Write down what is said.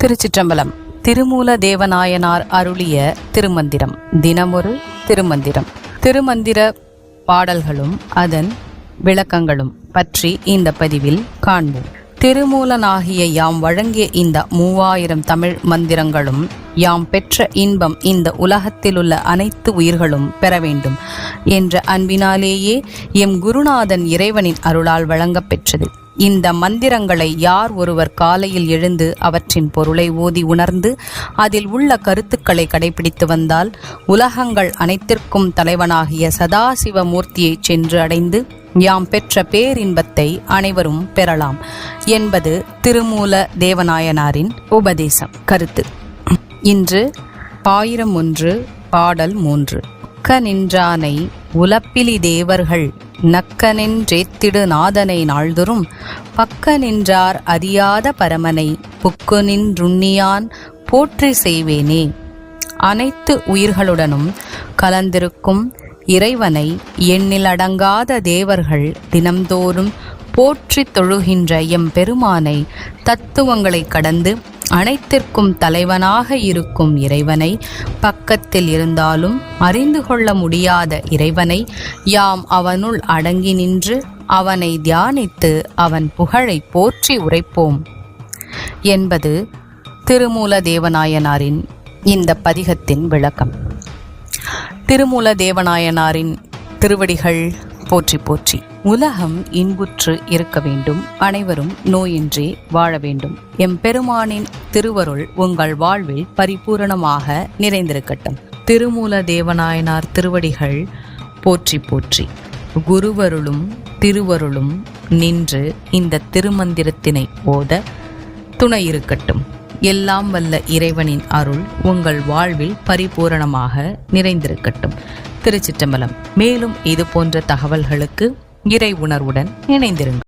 திருச்சிற்றம்பலம். திருமூல தேவநாயனார் அருளிய திருமந்திரம். தினமொரு திருமந்திரம். திருமந்திர பாடல்களும் அதன் விளக்கங்களும் பற்றி இந்த பதிவில் காண்போம். திருமூலனாகிய யாம் வழங்கிய இந்த மூவாயிரம் தமிழ் மந்திரங்களும் யாம் பெற்ற இன்பம் இந்த உலகத்திலுள்ள அனைத்து உயிர்களும் பெற வேண்டும் என்ற அன்பினாலேயே எம் குருநாதன் இறைவனின் அருளால் வழங்கப்பெற்றது இந்த மந்திரங்களை யார் ஒருவர் காலையில் எழுந்து அவற்றின் பொருளை ஓதி உணர்ந்து அதில் உள்ள கருத்துக்களை கடைபிடித்து வந்தால் உலகங்கள் அனைத்திற்கும் தலைவனாகிய சதாசிவ மூர்த்தியைச் சென்று அடைந்து யாம் பெற்ற பேரின்பத்தை அனைவரும் பெறலாம் என்பது திருமூல தேவநாயனாரின் உபதேசம். கருத்து. இன்று ஆயிரம் ஒன்று பாடல் மூன்று. நின்றானை உலப்பிலி தேவர்கள் நக்க நின்றேத்திடு நாதனை நாள்தொறும் பக்க நின்றார் அறியாத பரமனை புக்கு நின்றுண்ணியான் போற்றி செய்வேனே. அனைத்து உயிர்களுடனும் கலந்திருக்கும் இறைவனை எண்ணில் அடங்காத தேவர்கள் தினம்தோறும் போற்றித் தொழுகின்ற எம் பெருமானை தத்துவங்களை கடந்து அனைத்திற்கும் தலைவனாக இருக்கும் இறைவனை பக்கத்தில் இருந்தாலும் அறிந்து கொள்ள முடியாத இறைவனை யாம் அவனுள் அடங்கி நின்று அவனை தியானித்து அவன் புகழை போற்றி உரைப்போம். என்பது திருமூல தேவநாயனாரின் இந்த பதிகத்தின் விளக்கம். திருமூல தேவநாயனாரின் திருவடிகள் போற்றி போற்றி. உலகம் இன்புற்று இருக்க வேண்டும். அனைவரும் நோயின்றி வாழ வேண்டும். எம்பெருமானின் திருவருள் உங்கள் வாழ்வில் பரிபூரணமாக நிறைந்திருக்கட்டும். திருமூல தேவநாயனார் திருவடிகள் போற்றி போற்றி. குருவருளும் திருவருளும் நின்று இந்த திருமந்திரத்தினை ஓத துணை இருக்கட்டும். எல்லாம் வல்ல இறைவனின் அருள் உங்கள் வாழ்வில் பரிபூரணமாக நிறைந்திருக்கட்டும். திருச்சிற்றம்பலம். மேலும் இது போன்ற தகவல்களுக்கு இறை உணர்வுடன் இணைந்திருங்கள்.